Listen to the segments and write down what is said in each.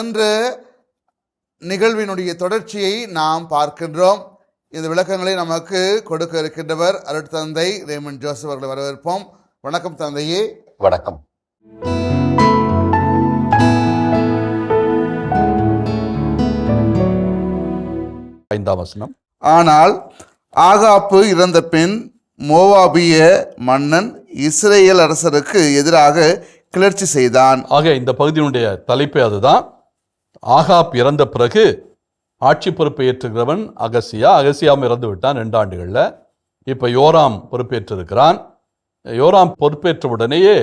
சென்ற நிகழ்வினுடைய தொடர்ச்சியை நாம் பார்க்கின்றோம். இந்த விளக்கங்களை நமக்கு கொடுக்க இருக்கின்றவர் அருட்தந்தை ரேமன் ஜோசப் அவர்களை வரவேற்போம். வணக்கம் தந்தையே. வணக்கம். ஐந்தாம் வசனம். ஆனால் ஆகாப்பு இறந்த பின் மோவாபிய மன்னன் இஸ்ரேல் அரசருக்கு எதிராக கிளர்ச்சி செய்தான். ஆக இந்த பகுதியினுடைய தலைப்பே அதுதான். ஆகாப் இறந்த பிறகு ஆட்சி பொறுப்பை ஏற்றுகிறவன் அகசியா. அகசியாவும் இறந்து விட்டான் ரெண்டு ஆண்டுகளில். இப்போ யோராம் பொறுப்பேற்றிருக்கிறான். யோராம் பொறுப்பேற்ற உடனேயே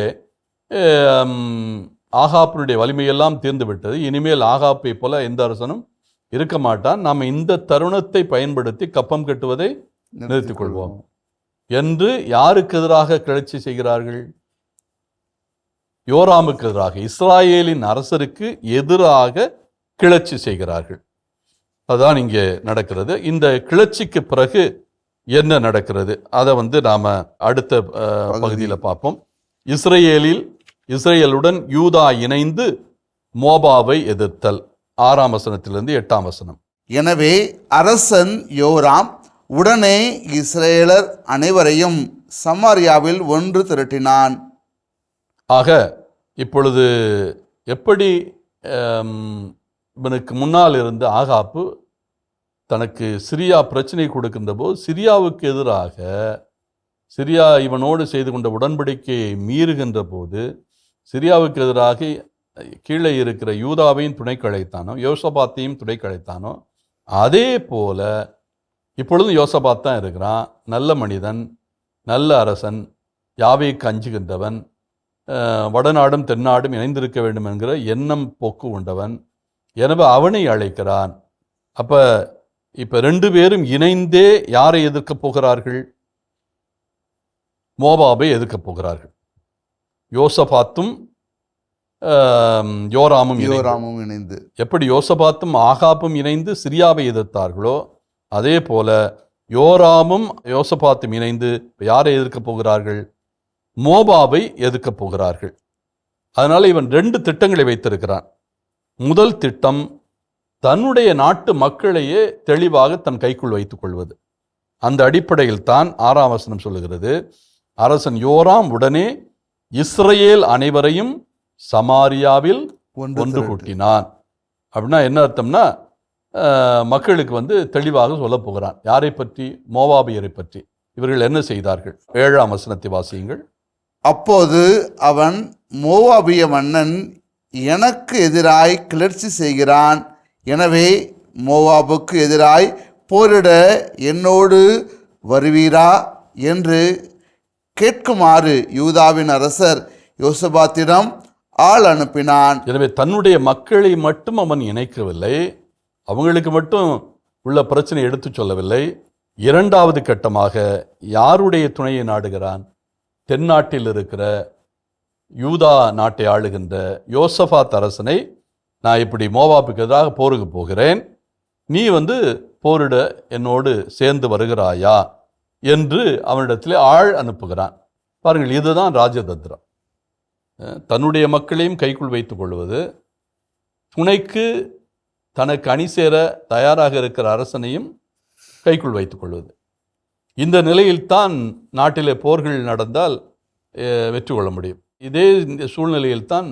ஆகாப்பினுடைய வலிமையெல்லாம் தீர்ந்து விட்டது. இனிமேல் ஆகாப்பை போல எந்த அரசனும் இருக்க மாட்டான். நாம் இந்த தருணத்தை பயன்படுத்தி கப்பம் கட்டுவதை நிறுத்திக் கொள்வோம். என்று யாருக்கு எதிராக கிளர்ச்சி செய்கிறார்கள்? யோராமுக்கு எதிராக. இஸ்ராயேலின் அரசருக்கு எதிராக கிளர்ச்சி செய்கிறார்கள். அதுதான் இங்கே நடக்கிறது. இந்த கிளர்ச்சிக்கு பிறகு என்ன நடக்கிறது? அதை வந்து நாம அடுத்த பகுதியில பார்ப்போம். இஸ்ரேலில் இஸ்ரேலுடன் யூதா இணைந்து மோபாவை எதிர்த்தல். ஆறாம் வசனத்திலிருந்து எட்டாம் வசனம். எனவே அரசன் யோராம் உடனே இஸ்ரேலர் அனைவரையும் சமாரியாவில் ஒன்று திரட்டினான். ஆக இப்பொழுது எப்படி இவனுக்கு முன்னால் இருந்த ஆகாப்பு தனக்கு சிரியா பிரச்சனை கொடுக்கின்ற போது சிரியாவுக்கு எதிராக சிரியா இவனோடு செய்து கொண்ட உடன்படிக்கையை மீறுகின்ற போது சிரியாவுக்கு எதிராக கீழே இருக்கிற யூதாவையும் துணை கழைத்தானோ யோசபாத்தையும் துணை கழைத்தானோ அதே போல இப்பொழுதும் யோசபாத் தான் இருக்கிறான். நல்ல மனிதன் நல்ல அரசன் யாவைக்கு அஞ்சுகின்றவன் வடநாடும் தென்னாடும் இணைந்திருக்க வேண்டும் என்கிற எண்ணம் போக்கு உண்டவன் எனவே அவனை அழைக்கிறான். அப்ப இப்ப ரெண்டு பேரும் இணைந்தே யாரை எதிர்க்கப் போகிறார்கள்? மோபாபை எதிர்க்கப் போகிறார்கள். யோசபாத்தும் யோராமும். யோராமும் இணைந்து. எப்படி யோசபாத்தும் ஆகாப்பும் இணைந்து சிரியாவை எதிர்த்தார்களோ அதே போல யோராமும் யோசபாத்தும் இணைந்து யாரை எதிர்க்கப் போகிறார்கள்? மோபாவை எதிர்க்கப் போகிறார்கள். அதனால இவன் ரெண்டு திட்டங்களை வைத்திருக்கிறான். முதல் திட்டம் தன்னுடைய நாட்டு மக்களையே தெளிவாக தன் கைக்குள் வைத்துக் கொள்வது. அந்த அடிப்படையில் தான் ஆறாம் வசனம் சொல்லுகிறது அரசன் யோராம் உடனே இஸ்ரவேல் அனைவரையும் சமாரியாவில் ஒன்று. கூட்டினான். அப்படின்னா என்ன அர்த்தம்னா மக்களுக்கு வந்து தெளிவாக சொல்லப் போகிறான். யாரை பற்றி? மோவாபியரை பற்றி. இவர்கள் என்ன செய்தார்கள்? ஏழாம் வசனத்தை வாசியுங்கள். அப்போது அவன் மோவாபிய மன்னன் எனக்கு எதிராய் கிளர்ச்சி செய்கிறான். எனவே மோவாபுக்கு எதிராய் போரிட என்னோடு வருவீரா? என்று கேட்குமாறு யூதாவின் அரசர் யோசபாத்திடம் ஆள் அனுப்பினான். எனவே தன்னுடைய மக்களை மட்டும் அவன் இணைக்கவில்லை. அவங்களுக்கு மட்டும் உள்ள பிரச்சனை எடுத்துச் சொல்லவில்லை. இரண்டாவது கட்டமாக யாருடைய துணையை நாடுகிறான்? தென்னாட்டில் இருக்கிற யூதா நாட்டை ஆளுகின்ற யோசஃபா அரசனை நான் இப்படி மோவாப்புக்கு எதிராக போருக்கு போகிறேன். நீ வந்து போரிட என்னோடு சேர்ந்து வருகிறாயா? என்று அவனிடத்தில் ஆள் அனுப்புகிறான். பாருங்கள் இதுதான் ராஜதந்திரம். தன்னுடைய மக்களையும் கைக்குள் வைத்துக் கொள்வது துணைக்கு தனக்கு அணி சேர தயாராக இருக்கிற அரசனையும் கைக்குள் வைத்துக் கொள்வது. இந்த நிலையில்தான் நாட்டிலே போர்கள் நடந்தால் வெற்றி கொள்ள முடியும். இதே இந்த சூழ்நிலையில்தான்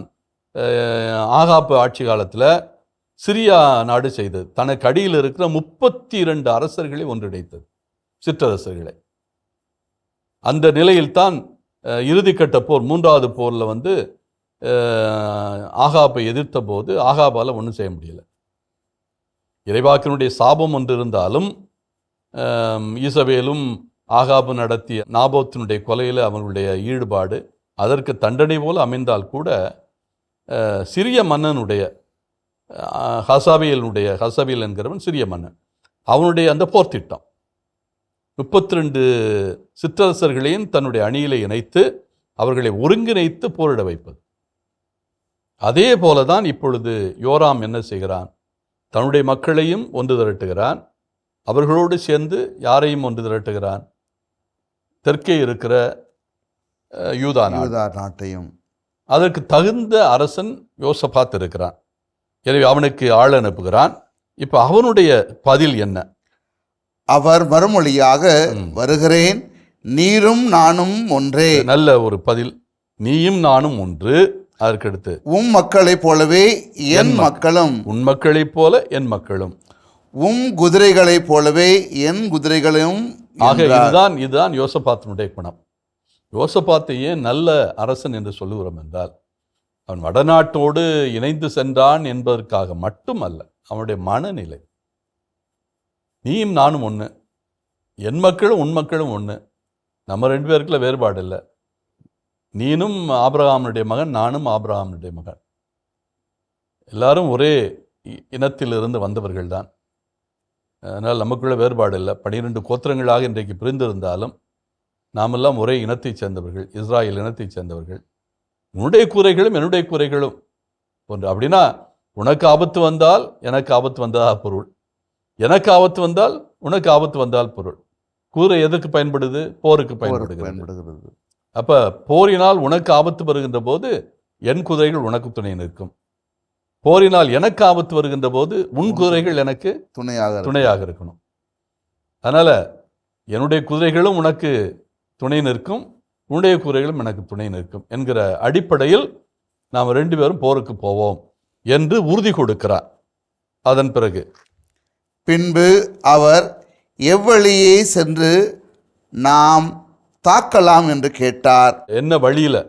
ஆகாப்பு ஆட்சி காலத்தில் சிரியா நாடு செய்தது. தனக்கு அடியில் இருக்கிற முப்பத்தி இரண்டு அரசர்களை ஒன்றிணைத்தது சிற்றரசர்களை. அந்த நிலையில்தான் அஹ், இறுதிக்கட்ட போர் மூன்றாவது போரில் வந்து ஆகாப்பை எதிர்த்த போது ஆகாபால் ஒன்றும் செய்ய முடியல. இறைவாக்கினுடைய சாபம் ஒன்று இருந்தாலும் ஈசவேலும் ஆகாபு நடத்திய நாபோத்தினுடைய கொலையில் அவர்களுடைய ஈடுபாடு அதற்கு தண்டனை போல அமைந்தால் கூட சிறிய மன்னனுடைய அஹ், ஹசாபியலுடைய ஹசாபியல் என்கிறவன் சிறிய மன்னன். அவனுடைய அந்த போர் திட்டம். முப்பத்தி ரெண்டு சிற்றரசர்களையும் தன்னுடைய அணியிலே இணைத்து அவர்களை ஒருங்கிணைத்து போரிட வைப்பது. அதே போல தான் இப்பொழுது யோராம் என்ன செய்கிறான்? தன்னுடைய மக்களையும் ஒன்று திரட்டுகிறான். அவர்களோடு சேர்ந்து யாரையும் ஒன்று திரட்டுகிறான்? தெற்கே இருக்கிற யூதா யூதா நாட்டையும். அதற்கு தகுந்த அரசன் யோசபாத் இருக்கிறான். எனவே அவனுக்கு ஆள் அனுப்புகிறான். இப்போ அவனுடைய பதில் என்ன? அவர் மறுமொழியாக. வருகிறேன் நீரும் நானும் ஒன்றே. நல்ல ஒரு பதில். நீயும் நானும் ஒன்று. அதற்கடுத்து உம் மக்களைப் போலவே என் மக்களும். உன் மக்களைப் போல என் மக்களும். உம் குதிரைகளைப் போலவே என் குதிரைகளும் ஆக. இதுதான் இதுதான் யோசபாத்தினுடைய குணம். யோசபாத்தை ஏன் நல்ல அரசன் என்று சொல்லுகிறோம் என்றால் அவன் வடநாட்டோடு இணைந்து சென்றான் என்பதற்காக மட்டுமல்ல அவனுடைய மனநிலை. நீயும் நானும் ஒன்று என் மக்களும் உன் மக்களும் ஒன்று நம்ம ரெண்டு பேருக்குள்ள வேறுபாடு இல்லை. நீனும் ஆபிரகாமனுடைய மகன் நானும் ஆபிரகாமனுடைய மகன். எல்லாரும் ஒரே இ- இனத்திலிருந்து வந்தவர்கள் தான் அதனால் நமக்குள்ள வேறுபாடு இல்லை. பனிரெண்டு கோத்திரங்களாக இன்றைக்கு பிரிந்திருந்தாலும் நாமெல்லாம் ஒரே இனத்தைச் சேர்ந்தவர்கள் இஸ்ராயல் இனத்தைச் சேர்ந்தவர்கள். உன்னுடைய கூரைகளும் என்னுடைய கூரைகளும். ஒன்று அப்படின்னா உனக்கு ஆபத்து வந்தால் எனக்கு ஆபத்து வந்ததா பொருள். எனக்கு ஆபத்து வந்தால் உனக்கு ஆபத்து வந்தால் பொருள். கூரை எதற்கு பயன்படுது? போருக்கு பயன்படுகிறது. அப்ப போரினால் உனக்கு ஆபத்து வருகின்ற போது என் குதிரைகள் உனக்கு துணை நிற்கும். போரினால் எனக்கு ஆபத்து வருகின்ற போது உன் குதிரைகள் எனக்கு துணையாக. துணையாக இருக்கணும். அதனால என்னுடைய குதிரைகளும் உனக்கு துணை நிற்கும் உன்னுடைய குதிரைகளும் எனக்கு துணை நிற்கும் என்கிற அடிப்படையில் நாம் ரெண்டு பேரும் போருக்கு போவோம் என்று உறுதி கொடுக்கிறார். அதன் பிறகு பின்பு அவர் எவ்வழியே சென்று நாம் தாக்கலாம் என்று கேட்டார். என்ன வழியில்?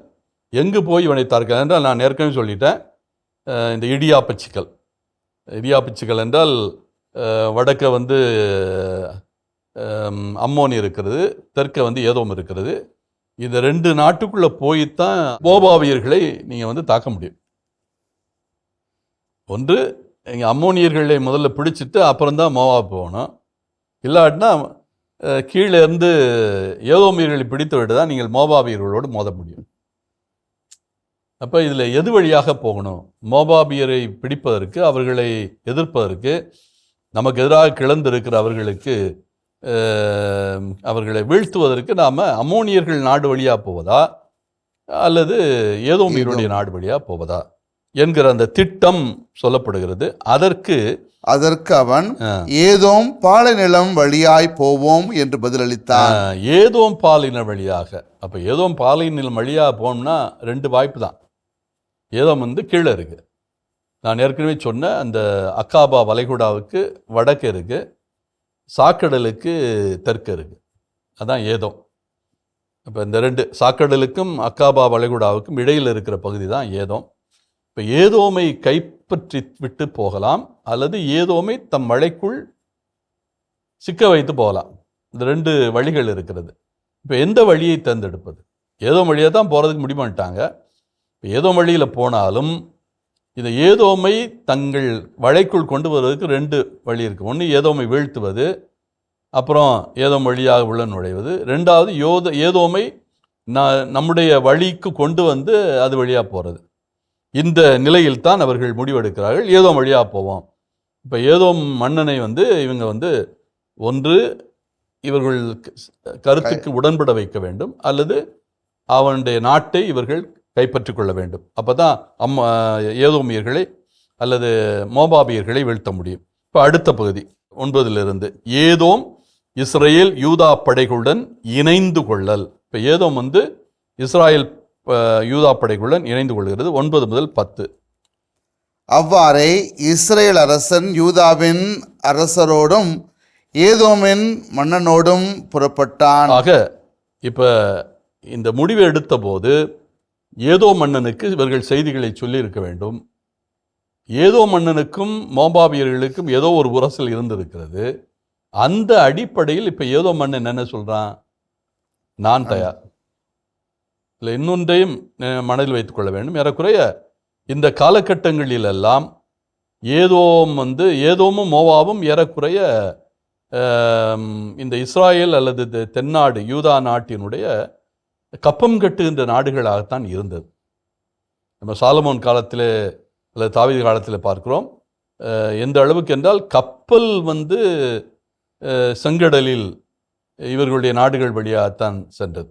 எங்கு போய் இவனை தார்கள் என்றால் நான் ஏற்கனவே சொல்லிட்டேன். இந்த இடியாப்பச்சிக்கல். இடியாப்பச்சிக்கல் என்றால் வடக்க வந்து அம்மோன் இருக்கிறது தெற்க வந்து ஏதோம் இருக்கிறது. இந்த ரெண்டு நாட்டுக்குள்ளே போய்த்தான் போபாவியர்களை நீங்கள் வந்து தாக்க முடியும். ஒன்று இங்கே அம்மோனியர்களை முதல்ல பிடிச்சிட்டு அப்புறம்தான் மோவா போகணும். இல்லாட்டினா கீழே இருந்து ஏதோமியர்களை பிடித்து விட்டு தான் நீங்கள் மோபாபியர்களோடு மோத முடியும். அப்போ இதில் எது வழியாக போகணும்? மோபாபியரை பிடிப்பதற்கு அவர்களை எதிர்ப்பதற்கு நமக்கு எதிராக கிளந்திருக்கிற அவர்களுக்கு அவர்களை வீழ்த்துவதற்கு நாம் அம்மோனியர்கள் நாடு வழியாக போவதா? அல்லது ஏதோமியருடைய நாடு வழியாக போவதா? என்கிற அந்த திட்டம் சொல்லப்படுகிறது. அதற்கு அதற்கு அவன் ஏதோம் பாலைநிலம் வழியாய் போவோம் என்று பதிலளித்தான். ஏதோம் பாலின வழியாக. அப்போ ஏதோம் பாலின வழியாக போனோம்னா ரெண்டு வாய்ப்பு தான். ஏதோம் வந்து கீழே இருக்கு. நான் ஏற்கனவே சொன்ன அந்த அக்காபா வளைகுடாவுக்கு வடக்கு இருக்கு. சாக்கடலுக்கு தெற்கு இருக்கு அதான் ஏதோ. இப்போ இந்த ரெண்டு சாக்கடலுக்கும் அக்காபா வளைகுடாவுக்கும் இடையில் இருக்கிற பகுதி தான் ஏதோ. இப்போ ஏதோமை கைப்பற்றி விட்டு போகலாம் அல்லது ஏதோமை தம் மழைக்குள் சிக்க வைத்து போகலாம். இந்த ரெண்டு வழிகள் இருக்கிறது. இப்போ எந்த வழியை தேர்ந்தெடுப்பது? ஏதோ வழியாக தான் போகிறதுக்கு முடிவுட்டாங்க இப்போ ஏதோ வழியில் போனாலும் இந்த ஏதோமை தங்கள் வழைக்குள் கொண்டு வருவதற்கு ரெண்டு வழி இருக்குது ஒன்று ஏதோமை வீழ்த்துவது அப்புறம் ஏதோ வழியாக உள்ள நுழைவது. ரெண்டாவது யோத ஏதோமை ந நம்முடைய வழிக்கு கொண்டு வந்து அது வழியாக போகிறது இந்த நிலையில் தான் அவர்கள் முடிவெடுக்கிறார்கள். ஏதோ வழியாக போவோம். இப்போ ஏதோ மன்னனை வந்து இவங்க வந்து ஒன்று இவர்கள் கருத்துக்கு உடன்பட வைக்க வேண்டும். அல்லது அவனுடைய நாட்டை இவர்கள் கைப்பற்றிக் கொள்ள வேண்டும் அப்போ தான் அம்மா ஏதோமியர்களை அல்லது மோபாபியர்களை வீழ்த்த முடியும். இப்போ அடுத்த பகுதி ஒன்பதிலிருந்து ஏதோம் இஸ்ரேல் யூதா படைகளுடன் இணைந்து கொள்ளல். இப்போ ஏதோம் வந்து இஸ்ராயேல் யூதா படைகளுடன் இணைந்து கொள்கிறது ஒன்பது முதல் பத்து. அவ்வாறே இஸ்ரேல் அரசன் யூதாவின் அரசரோடும் ஏதோமின் மன்னனோடும் புறப்பட்டான். ஆக இப்போ இந்த முடிவை எடுத்தபோது ஏதோ மன்னனுக்கு இவர்கள் செய்திகளை சொல்லியிருக்க வேண்டும். ஏதோ மன்னனுக்கும் மோபாபியர்களுக்கும் ஏதோ ஒரு உரசல் இருந்திருக்கிறது. அந்த அடிப்படையில் இப்போ ஏதோ மன்னன் என்ன சொல்கிறான் நான் தயார். இல்லை இன்னொன்றையும் மனதில் வைத்துக்கொள்ள வேண்டும். ஏறக்குறைய இந்த காலகட்டங்களிலெல்லாம் ஏதோம் வந்து ஏதோமும் மோவாவும் ஏறக்குறைய இந்த இஸ்ராயேல் அல்லது தென்னாடு யூதா நாட்டினுடைய கப்பம் கட்டுகின்ற நாடுகளாகத்தான் இருந்தது. நம்ம சாலமோன் காலத்தில் அல்லது தாவீது காலத்தில் பார்க்கிறோம். எந்த அளவுக்கு என்றால் கப்பல் வந்து செங்கடலில் இவர்களுடைய நாடுகள் வழியாகத்தான் சென்றது.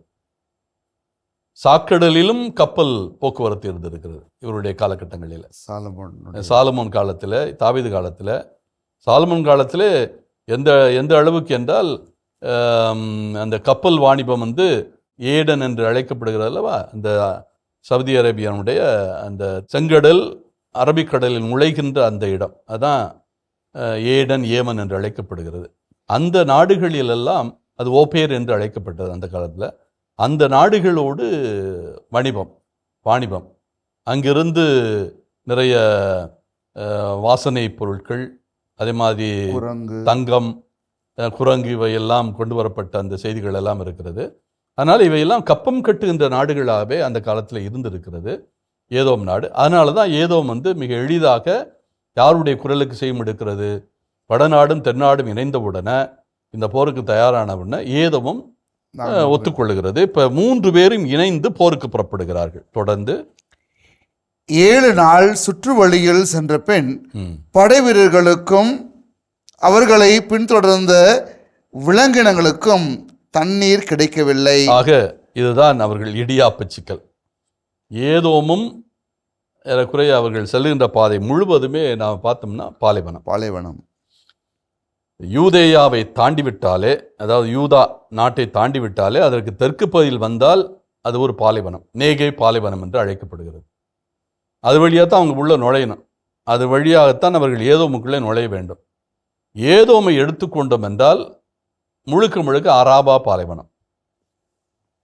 சாக்கடலிலும் கப்பல் போக்குவரத்து இருந்திருக்கிறது இவருடைய காலகட்டங்களில். சாலமோன் சாலமோன் காலத்தில் தாவீது காலத்தில் சாலமோன் காலத்தில் எந்த எந்த அளவுக்கு என்றால் அந்த கப்பல் வாணிபம் வந்து ஏடன் என்று அழைக்கப்படுகிறது அல்லவா? அந்த சவுதி அரேபியானுடைய அந்த செங்கடல் அரபிக்கடலில் நுழைகின்ற அந்த இடம். அதான் ஏடன் ஏமன் என்று அழைக்கப்படுகிறது. அந்த நாடுகளிலெல்லாம் அது ஓபேர் என்று அழைக்கப்பட்டது அந்த காலத்தில். அந்த நாடுகளோடு வணிபம் வாணிபம். அங்கிருந்து நிறைய வாசனை பொருட்கள் அதே மாதிரி தங்கம் குரங்கு இவையெல்லாம் கொண்டு வரப்பட்ட அந்த செய்திகள் எல்லாம் இருக்கிறது. அதனால் இவையெல்லாம் கப்பம் கட்டுகின்ற நாடுகளாகவே அந்த காலத்தில் இருந்திருக்கிறது ஏதோம் நாடு. அதனால தான் ஏதோம் வந்து மிக எளிதாக யாருடைய குரலுக்கு செய்யும் எடுக்கிறது? வடநாடும் தென்னாடும் இணைந்தவுடனே இந்த போருக்கு தயாரான உடனே ஏதோமும் அஹ், ஒத்துக்கொள்ளுகிறது இப்போ மூன்று பேரும் இணைந்து போருக்கு புறப்படுகிறார்கள். தொடர்ந்து ஏழு நாள் சுற்று வழியில் சென்ற ம், படை வீரர்களுக்கும் அவர்களை பின்தொடர்ந்த விலங்கினங்களுக்கும் தண்ணீர் கிடைக்கவில்லை. ஆக இதுதான் அவர்கள் இடியாப்பு சிக்கல். ஏதோமும் ஏறக்குறைய அவர்கள் செல்லுகின்ற பாதை முழுவதுமே நாம் பார்த்தோம்னா பாலைவனம். பாலைவனம். யூதேயாவை தாண்டி விட்டாலே அதாவது யூதா நாட்டை தாண்டி விட்டாலே அதற்கு தெற்கு பகுதியில் வந்தால் அது ஒரு பாலைவனம். நேகை பாலைவனம் என்று அழைக்கப்படுகிறது. அது வழியாக தான் அவங்க உள்ள நுழையணும். அது வழியாகத்தான் அவர்கள் ஏதோமுக்குள்ளே நுழைய வேண்டும். ஏதோமை எடுத்துக்கொண்டோம் என்றால் முழுக்க முழுக்க அராபா பாலைவனம்.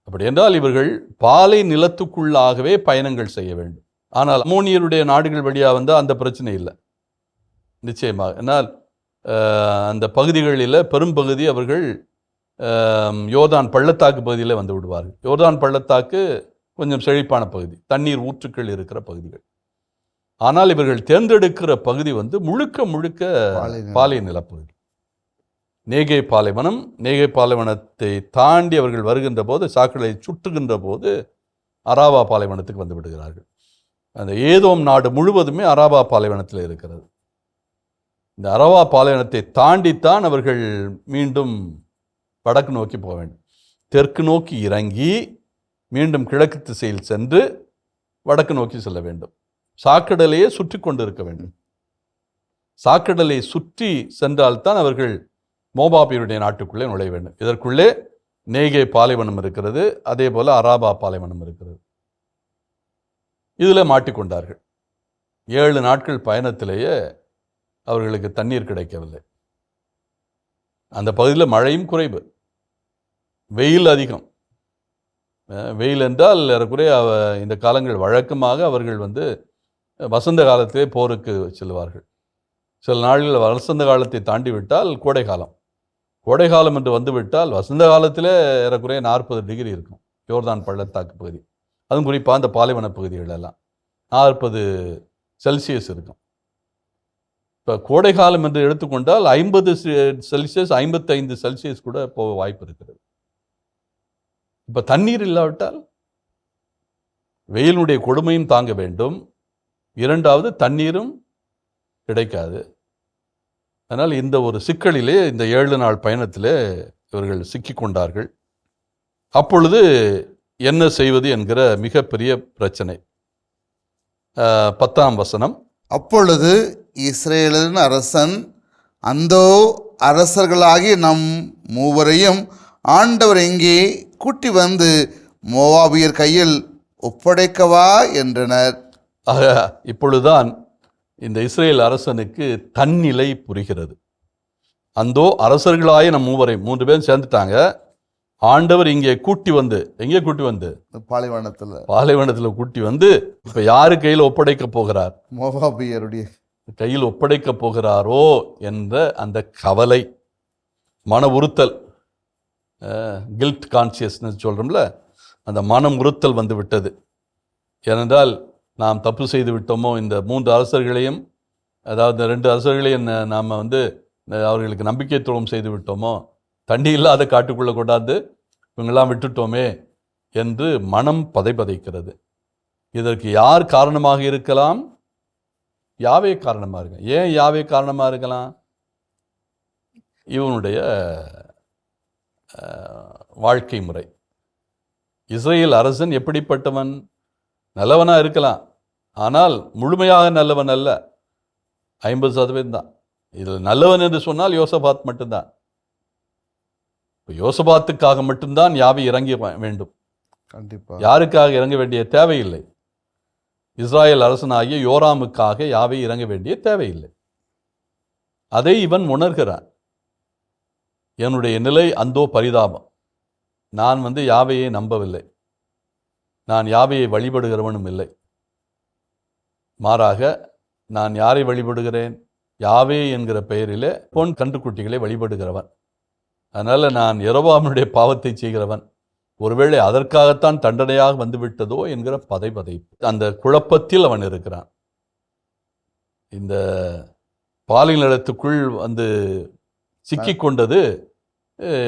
அப்படி என்றால் இவர்கள் பாலை நிலத்துக்குள்ளாகவே பயணங்கள் செய்ய வேண்டும். ஆனால் அமோனியருடைய நாடுகள் வழியாக வந்தால் அந்த பிரச்சனை இல்லை. நிச்சயமாக. என்னால் அஹ், அந்த பகுதிகளில் பெரும்பகுதி அவர்கள் அஹ், யோர்தான் பள்ளத்தாக்கு பகுதியில் வந்து விடுவார்கள். யோர்தான் பள்ளத்தாக்கு கொஞ்சம் செழிப்பான பகுதி. தண்ணீர் ஊற்றுக்கள் இருக்கிற பகுதிகள். ஆனால் இவர்கள் தேர்ந்தெடுக்கிற பகுதி வந்து முழுக்க முழுக்க. பாலை நிலப்பகுதி. நேகை பாலைவனம் நேகை பாலைவனத்தை தாண்டி அவர்கள் வருகின்ற போது சாக்களை சுற்றுகின்ற போது அராபா பாலைவனத்துக்கு வந்து விடுகிறார்கள். அந்த ஏதோம் நாடு முழுவதுமே அராபா பாலைவனத்தில் இருக்கிறது. இந்த அரவா பாலைவனத்தை தாண்டித்தான் அவர்கள் மீண்டும் வடக்கு நோக்கி போக வேண்டும். தெற்கு நோக்கி இறங்கி மீண்டும் கிழக்கு திசையில் சென்று வடக்கு நோக்கி செல்ல வேண்டும். சாக்கடலையே சுற்றி கொண்டு இருக்க வேண்டும். சாக்கடலை சுற்றி சென்றால்தான் அவர்கள் மோபாபியருடைய நாட்டுக்குள்ளே நுழைய வேண்டும். இதற்குள்ளே நேகே பாலைவனம் இருக்கிறது அதே போல் அராபா பாலைவனம் இருக்கிறது. இதில் மாட்டிக்கொண்டார்கள் ஏழு நாட்கள் பயணத்திலேயே அவர்களுக்கு தண்ணீர் கிடைக்கவில்லை. அந்த பகுதியில் மழையும் குறைவு. வெயில் அதிகம். வெயில் என்றால் ஏறக்குறைய இந்த காலங்கள் வழக்கமாக அவர்கள் வந்து வசந்த காலத்திலே போருக்கு செல்வார்கள் சில நாள்கள் வசந்த காலத்தை தாண்டி விட்டால் கோடை காலம். கோடைகாலம் என்று வந்துவிட்டால் வசந்த காலத்தில் ஏறக்குறைய நாற்பது டிகிரி இருக்கும். யோர்தான் பள்ளத்தாக்கு பகுதி. அதுவும் குறிப்பாக அந்த பாலைவன பகுதிகளெல்லாம் நாற்பது செல்சியஸ் இருக்கும். இப்போ கோடை காலம் என்று எடுத்துக்கொண்டால் ஐம்பது செல்சியஸ் ஐம்பத்தைந்து செல்சியஸ் கூட போக வாய்ப்பு இருக்கிறது. இப்போ தண்ணீர் இல்லாவிட்டால் வெயிலுடைய கொடுமையும் தாங்க வேண்டும். இரண்டாவது தண்ணீரும் கிடைக்காது. அதனால் இந்த ஒரு சிக்கலிலே இந்த ஏழு நாள் பயணத்திலே இவர்கள் சிக்கிக்கொண்டார்கள் அப்பொழுது என்ன செய்வது என்கிற மிகப்பெரிய பிரச்சனை. பத்தாம் வசனம். அப்பொழுது இஸ்ரேலின் அரசன் அந்தோ அரசர்களாகிய நம் மூவரையும் ஆண்டவர் எங்கே கூட்டி வந்து மோவாபியர் கையில் ஒப்படைக்கவா? என்றனர். இப்பொழுதுதான் இந்த இஸ்ரேல் அரசனுக்கு தன்னிலை புரிகிறது. அந்தோ அரசர்களாய நம் மூவரை மூன்று பேரும் சேர்ந்துட்டாங்க. ஆண்டவர் இங்கே கூட்டி வந்து எங்கே கூட்டி வந்து? பாலைவனத்தில். பாலைவனத்தில் கூட்டி வந்து இப்ப யாரு கையில் ஒப்படைக்க போகிறார்? மோவாபியருடைய. கையில் ஒப்படைக்க போகிறாரோ என்ற அந்த கவலை மன உறுத்தல் கில்ட் கான்சியஸ்னஸ் சொல்கிறோம்ல அந்த மனம் உறுத்தல் வந்து விட்டது. ஏனென்றால் நாம் தப்பு செய்து விட்டோமோ இந்த மூன்று அரசர்களையும் அதாவது இந்த ரெண்டு அரசர்களையும் நாம் வந்து அவர்களுக்கு நம்பிக்கை துரோகம் செய்து விட்டோமோ தண்ணி இல்லாத காட்டுக்குள்ளே கொண்டாந்து இவங்கெல்லாம் விட்டுட்டோமே என்று மனம் பதைபதைக்கிறது. இதற்கு யார் காரணமாக இருக்கலாம்? யாவே காரணமாக இருக்கலாம். ஏன் யாவே காரணமாக இருக்கலாம்? இவனுடைய வாழ்க்கை முறை. இஸ்ரேல் அரசன் எப்படிப்பட்டவன்? நல்லவனாக இருக்கலாம். ஆனால் முழுமையாக நல்லவன் அல்ல. ஐம்பது சதவீதம் தான். இதில் நல்லவன் என்று சொன்னால் யோசபாத் மட்டும்தான். இப்போ யோசபாத்துக்காக மட்டும்தான் யாவை இறங்கி வேண்டும். கண்டிப்பா. யாருக்காக இறங்க வேண்டிய தேவையில்லை. இஸ்ராயேல் அரசனாகிய யோராமுக்காக யாவை இறங்க வேண்டிய தேவையில்லை. அதை இவன் உணர்கிறான். என்னுடைய நிலை அந்தோ பரிதாபம். நான் வந்து யாவையை நம்பவில்லை. நான் யாவையை வழிபடுகிறவனும் இல்லை. மாறாக நான் யாரை வழிபடுகிறேன்? யாவே என்கிற பெயரிலே பொன் கன்றுக்குட்டிகளை வழிபடுகிறவன். அதனால் நான் இரவாமனுடைய பாவத்தை செய்கிறவன். ஒருவேளை அதற்காகத்தான் தண்டனையாக வந்துவிட்டதோ என்கிற பதை பதை அந்த குழப்பத்தில் அவன் இருக்கிறான். இந்த பாலியல் நிலத்துக்குள் வந்து சிக்கிக் கொண்டது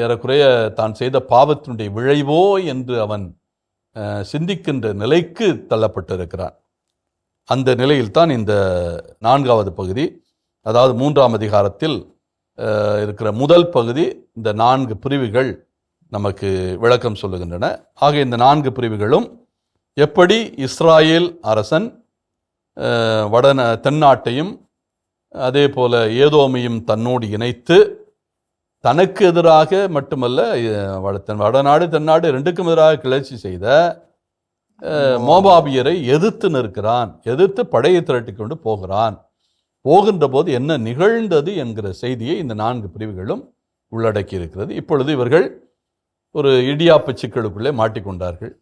ஏறக்குறைய தான் செய்த பாவத்தினுடைய விளைவோ என்று அவன் சிந்திக்கின்ற நிலைக்கு தள்ளப்பட்டிருக்கிறான். அந்த நிலையில்தான் இந்த நான்காவது பகுதி அதாவது மூன்றாம் அதிகாரத்தில் இருக்கிற முதல் பகுதி இந்த நான்கு பிரிவுகள் நமக்கு விளக்கம் சொல்லுகின்றன. ஆக இந்த நான்கு பிரிவுகளும் எப்படி இஸ்ராயேல் அரசன் வடன தென்னாட்டையும் அதே போல் ஏதோமையும் தன்னோடு இணைத்து தனக்கு எதிராக மட்டுமல்ல வட தென் வடநாடு தென்னாடு ரெண்டுக்கும் எதிராக கிளர்ச்சி செய்த மோபாபியரை எதிர்த்து நிற்கிறான் எதிர்த்து படையை திரட்டி கொண்டு போகிறான். போகின்ற போது என்ன நிகழ்ந்தது என்கிற செய்தியை இந்த நான்கு பிரிவுகளும் உள்ளடக்கி இருக்கிறது. இப்பொழுது இவர்கள் ஒரு இடியாப்பு சிக்கலுக்குள்ளே மாட்டிக்கொண்டார்கள்.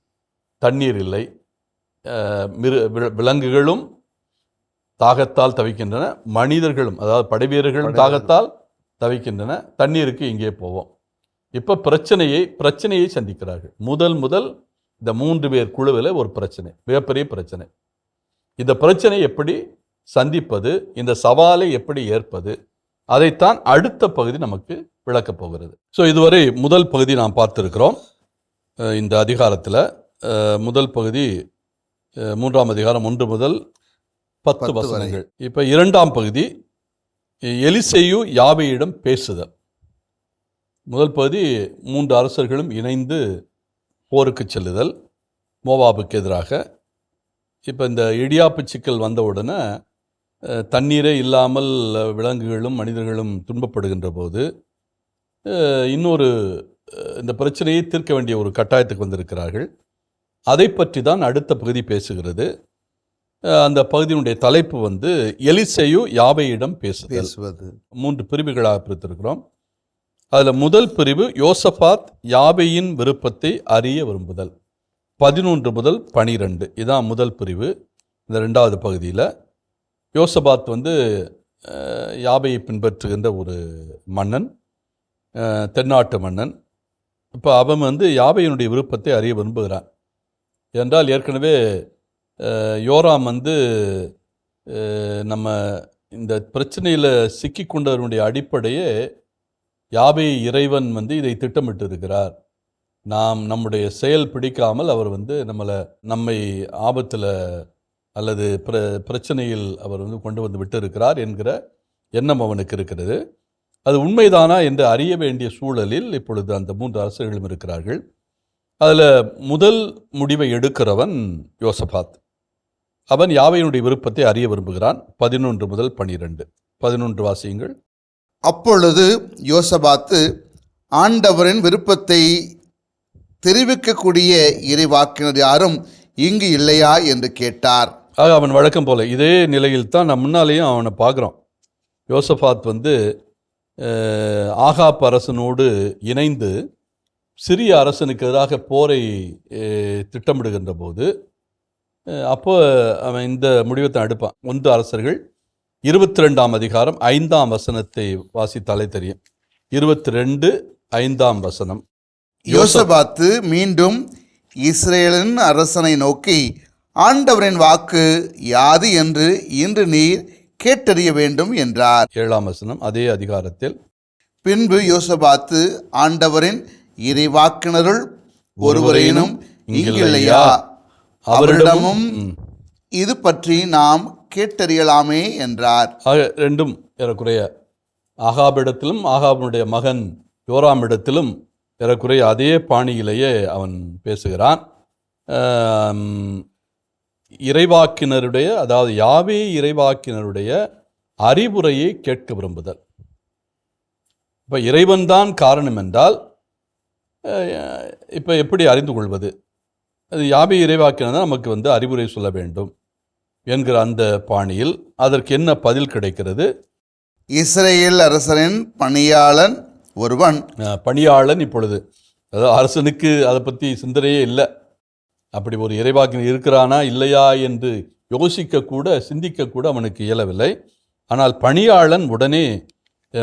தண்ணீர் இல்லை. மிரு விலங்குகளும் தாகத்தால் தவிக்கின்றன. மனிதர்களும் அதாவது படைவீரர்களும் படைவீரர்கள். தாகத்தால் தவிக்கின்றன. தண்ணீருக்கு இங்கே போவோம். இப்போ பிரச்சனையை பிரச்சனையை சந்திக்கிறார்கள். முதல் முதல் இந்த மூன்று பேர் குழுவில் ஒரு பிரச்சனை மிகப்பெரிய பிரச்சனை. இந்த பிரச்சனை எப்படி சந்திப்பது இந்த சவாலை எப்படி ஏற்பது அதைத்தான் அடுத்த பகுதி நமக்கு விளக்கப் போகிறது. ஸோ இதுவரை முதல் பகுதி நாம் பார்த்திருக்கிறோம். இந்த அதிகாரத்தில் முதல் பகுதி மூன்றாம் அதிகாரம் ஒன்று முதல் பத்து. வசனங்கள். இப்போ இரண்டாம் பகுதி எலிசேயு யாவையிடம் பேசுதல். முதல் பகுதி மூன்று அரசர்களும் இணைந்து போருக்கு செல்லுதல் மோவாபுக்கு எதிராக. இப்போ இந்த இடியாப்பு சிக்கல் வந்த உடனே அஹ், தண்ணீரே இல்லாமல் விலங்குகளும் மனிதர்களும் துன்பப்படுகின்ற போது இன்னொரு இந்த பிரச்சனையை தீர்க்க வேண்டிய ஒரு கட்டாயத்துக்கு வந்திருக்கிறார்கள். அதை பற்றி தான் அடுத்த பகுதி பேசுகிறது. அந்த பகுதியினுடைய தலைப்பு வந்து எலிசேயு யாவையிடம் பேசுதல்? பேசுவது. மூன்று பிரிவுகளாக பிரித்திருக்கிறோம். அதில் முதல் பிரிவு யோசபாத் யாபையின் விருப்பத்தை அறிய விரும்புதல். பதினொன்று முதல் பனிரெண்டு. இதான் முதல் பிரிவு. இந்த ரெண்டாவது பகுதியில் யோசபாத் வந்து யாபையை பின்பற்றுகின்ற ஒரு மன்னன் தென்னாட்டு மன்னன். இப்போ அவன் வந்து யாபையினுடைய விருப்பத்தை அறிய விரும்புகிறான். என்றால் ஏற்கனவே யோராம் வந்து நம்ம இந்த பிரச்சனையில் சிக்கிக்கொண்டவருடைய அடிப்படையே யாபே இறைவன் வந்து இதை திட்டமிட்டு இருக்கிறார் நாம் நம்முடைய செயல் பிடிக்காமல் அவர் வந்து நம்மளை நம்மை ஆபத்தில் அல்லது பிர பிரச்சனையில் அவர் வந்து கொண்டு வந்து விட்டு இருக்கிறார் என்கிற எண்ணம் அவனுக்கு இருக்கிறது. அது உண்மைதானா என்று அறிய வேண்டிய சூழலில் இப்பொழுது அந்த மூன்று அரசர்களும் இருக்கிறார்கள். அதில் முதல் முடிவை எடுக்கிறவன் யோசபாத். அவன் யாவையினுடைய விருப்பத்தை அறிய விரும்புகிறான்? பதினொன்று முதல் பனிரெண்டு. பதினொன்று வாசியங்கள். அப்பொழுது யோசபாத்து ஆண்டவரின் விருப்பத்தை தெரிவிக்கக்கூடிய இறைவாக்கினர் யாரும் இங்கு இல்லையா? என்று கேட்டார். ஆக அவன் வழக்கம் போல இதே நிலையில் தான் நம்ம முன்னாலேயும் அவனை பார்க்குறோம். யோசபாத் வந்து ஆகாப் அரசனோடு இணைந்து சிறிய அரசனுக்கு எதிராக போரை திட்டமிடுகின்ற போது அப்போ அவன் இந்த முடிவைத்தான் எடுப்பான். ஒன்று அரசர்கள் இருபத்தி ரெண்டாம் அதிகாரம் ஐந்தாம் வசனத்தை வாசித்தாலே தெரியும். இருபத்தி ரெண்டு ஐந்தாம் வசனம். யோசபாத்து மீண்டும் இஸ்ரேலின் அரசனை நோக்கி ஆண்டவரின் வாக்கு யாது என்று இன்று நீர் கேட்டறிய வேண்டும் என்றார். ஏழாம் வசனம் அதே அதிகாரத்தில் பின்பு யோசபாத்து ஆண்டவரின் இறைவாக்கினருள் ஒருவரேனும் இங்கில்லையா? அவரிடமும். இது பற்றி நாம் கேட்டறியலாமே என்றார். ரெண்டும் ஏறக்குறைய ஆகாபிடத்திலும் ஆகாபனுடைய மகன் யோராம் இடத்திலும் ஏறக்குறைய அதே பாணியிலேயே அவன் பேசுகிறான். இறைவாக்கினருடைய அதாவது யாவே இறைவாக்கினருடைய அறிவுரையை கேட்க விரும்புதல். இப்போ இறைவன்தான் காரணம் என்றால் இப்போ எப்படி அறிந்து கொள்வது? அது யாவே இறைவாக்கினர் தான் நமக்கு வந்து அறிவுரை சொல்ல வேண்டும். என்கிற அந்த பாணியில் அதற்கு என்ன பதில் கிடைக்கிறது? இஸ்ரேல் அரசரின் பணியாளன் ஒருவன். பணியாளன் இப்பொழுது. அதாவது அரசனுக்கு அதை பற்றி சிந்தனையே இல்லை. அப்படி ஒரு இறைவாக்கினர் இருக்கிறானா இல்லையா என்று யோசிக்க கூட சிந்திக்க கூட அவனுக்கு இயலவில்லை. ஆனால் பணியாளன் உடனே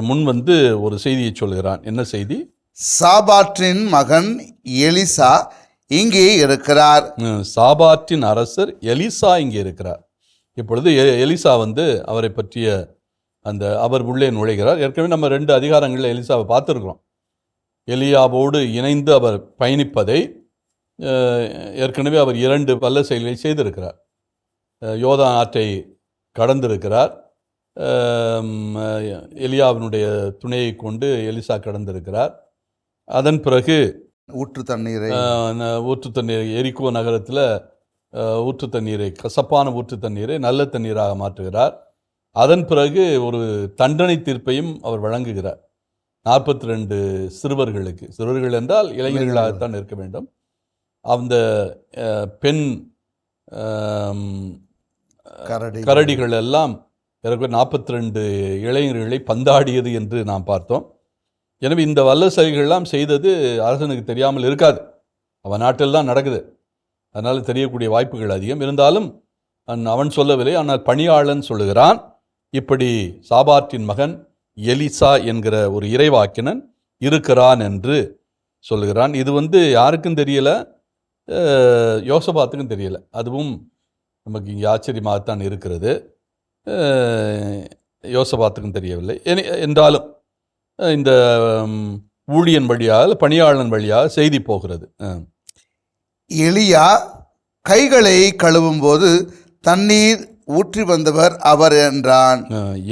முன் வந்து ஒரு செய்தியை சொல்கிறான். என்ன செய்தி? சாபாற்றின் மகன் எலிசா இங்கே இருக்கிறார். சாபாற்றின் அரசர் எலிசா இங்கே இருக்கிறார். இப்பொழுது எ- எலிசா வந்து அவரை பற்றிய அந்த அவர் உள்ளே நுழைகிறார். ஏற்கனவே நம்ம ரெண்டு அதிகாரங்களில் எலிசாவை பார்த்துருக்குறோம். எலியாவோடு இணைந்து அவர் பயணிப்பதை ஏற்கனவே அவர் இரண்டு வல்ல செயல்களை செய்திருக்கிறார். யோதான் ஆற்றை கடந்திருக்கிறார். எலியாவினுடைய துணையை கொண்டு எலிசா கடந்திருக்கிறார். அதன் பிறகு ஊற்று தண்ணீரை ஊற்று தண்ணீர் எரிக்கோ நகரத்தில் ஊற்று தண்ணீரை கசப்பான ஊற்று தண்ணீரை நல்ல தண்ணீராக மாற்றுகிறார். அதன் பிறகு ஒரு தண்டனை தீர்ப்பையும் அவர் வழங்குகிறார். நாற்பத்தி ரெண்டு சிறுவர்களுக்கு. சிறுவர்கள் என்றால் இளைஞர்களாகத்தான் இருக்க வேண்டும். அந்த பெண் கரடிகள் எல்லாம் ஏறக்குறைய நாற்பத்தி ரெண்டு இளைஞர்களை பந்தாடியது என்று நாம் பார்த்தோம். எனவே இந்த வல்ல செயல்கள்லாம் செய்தது அரசனுக்கு தெரியாமல் இருக்காது. அவன் நாட்டில் தான் நடக்குது. அதனால் தெரியக்கூடிய வாய்ப்புகள் அதிகம். இருந்தாலும் அவன் அவன் சொல்லவில்லை ஆனால் பணியாளன் சொல்லுகிறான் இப்படி சாபாற்றின் மகன் எலிசா என்கிற ஒரு இறைவாக்கினன் இருக்கிறான் என்று சொல்லுகிறான். இது வந்து யாருக்கும் தெரியல யோசபாத்துக்கும் தெரியல. அதுவும் நமக்கு இங்கே ஆச்சரியமாகத்தான் இருக்கிறது. யோசபாத்துக்கும் தெரியவில்லை. என்றாலும் இந்த ஊழியன் வழியாக பணியாளன் வழியாக செய்தி போகிறது. எலியா கைகளை கழுவும் போது தண்ணீர் ஊற்றி வந்தவர் அவர் என்றான்.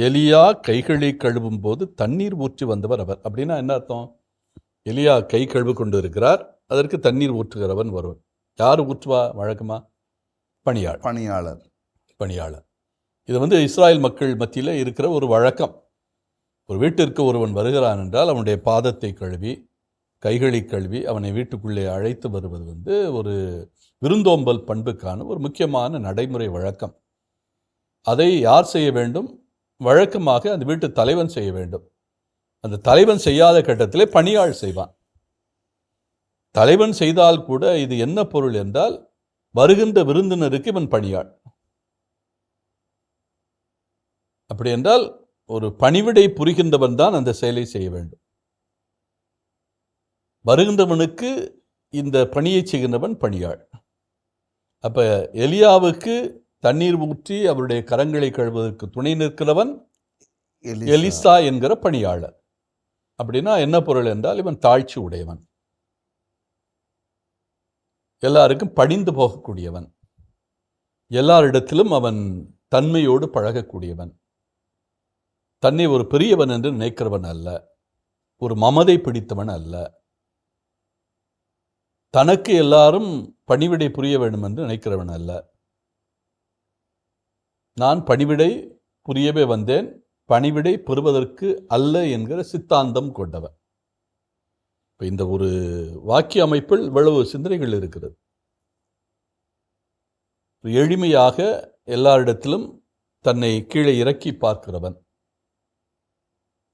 எலியா கைகளை கழுவும் போது தண்ணீர் ஊற்றி வந்தவர் அவர். அப்படின்னா என்ன அர்த்தம்? எலியா கை கழுவு கொண்டு இருக்கிறார் அதற்கு தண்ணீர் ஊற்றுகிறவன் வருவன் யார் ஊற்றுவா வழக்கமா? பணியாள் பணியாளர். பணியாளர். இது வந்து இஸ்ராயல் மக்கள் மத்தியில் இருக்கிற ஒரு வழக்கம். ஒரு வீட்டிற்கு ஒருவன் வருகிறான் என்றால் அவனுடைய பாதத்தை கழுவி கைகளை கழுவி அவனை வீட்டுக்குள்ளே அழைத்து வருவது வந்து ஒரு விருந்தோம்பல் பண்புக்கான ஒரு முக்கியமான நடைமுறை வழக்கம். அதை யார் செய்ய வேண்டும்? வழக்கமாக அந்த வீட்டு தலைவன் செய்ய வேண்டும். அந்த தலைவன் செய்யாத கட்டத்திலே பணியாள் செய்வான். தலைவன் செய்தால் கூட இது என்ன பொருள் என்றால் வருகின்ற விருந்தினருக்கு இவன் பணியாள். அப்படி என்றால் ஒரு பணிவிடை புரிகின்றவன் தான் அந்த செயலை செய்ய வேண்டும். வருகின்றவனுக்கு இந்த பணியை செய்கின்றவன் பணியாள். அப்ப எலியாவுக்கு தண்ணீர் ஊற்றி அவருடைய கரங்களை கழுவதற்கு துணை நிற்கிறவன் எலிசா. எலிசா என்கிற பணியாளர். அப்படின்னா என்ன பொருள் என்றால் இவன் தாழ்ச்சி உடையவன். எல்லாருக்கும் பணிந்து போகக்கூடியவன். எல்லாரிடத்திலும் அவன் தன்மையோடு பழகக்கூடியவன். தன்னை ஒரு பெரியவன் என்று நினைக்கிறவன் அல்ல. ஒரு மமதை பிடித்தவன் அல்ல. தனக்கு எல்லாரும் பணிவிடை புரிய வேண்டும் என்று நினைக்கிறவன் அல்ல. நான் பணிவிடை புரியவே வந்தேன். பணிவிடை பெறுவதற்கு அல்ல என்கிற சித்தாந்தம் கொண்டவன். இப்போ இந்த ஒரு வாக்கிய அமைப்பில் இவ்வளவு சிந்தனைகள் இருக்கிறது. எளிமையாக எல்லாரிடத்திலும் தன்னை கீழே இறக்கி பார்க்கிறவன்.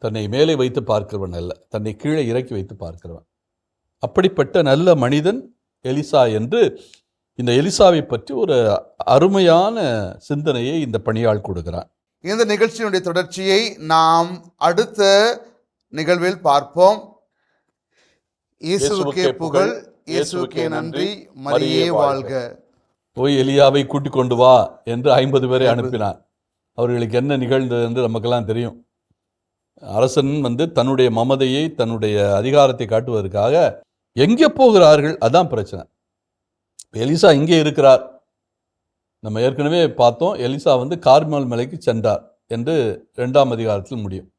தன்னை மேலே வைத்து பார்க்கிறவன் அல்ல. தன்னை கீழே இறக்கி வைத்து பார்க்கிறவன். அப்படிப்பட்ட நல்ல மனிதன் எலிசா என்று இந்த எலிசாவை பற்றி ஒரு அருமையான சிந்தனையை இந்த பணியாள் கொடுக்கிறான் இந்த நிகழ்ச்சியினுடைய தொடர்ச்சியை நாம் அடுத்த நிகழ்வில் பார்ப்போம். இயேசுவுக்கே புகழ் இயேசுவுக்கே நன்றி மரியே வாழ்க. போய் எலியாவை கூட்டிக் கொண்டு வா என்று ஐம்பது பேரை அனுப்பினார். அவர்களுக்கு என்ன நிகழ்ந்தது என்று நமக்கெல்லாம் தெரியும். அரசன் வந்து தன்னுடைய மமதையை தன்னுடைய அதிகாரத்தை காட்டுவதற்காக எங்கே போகிறார்கள்? அதான் பிரச்சனை. எலிசா இங்கே இருக்கிறார். நம்ம ஏற்கனவே பார்த்தோம் எலிசா வந்து கார்மல் மலைக்கு சென்றார் என்று ரெண்டாம் அதிகாரத்தில் முடியும்.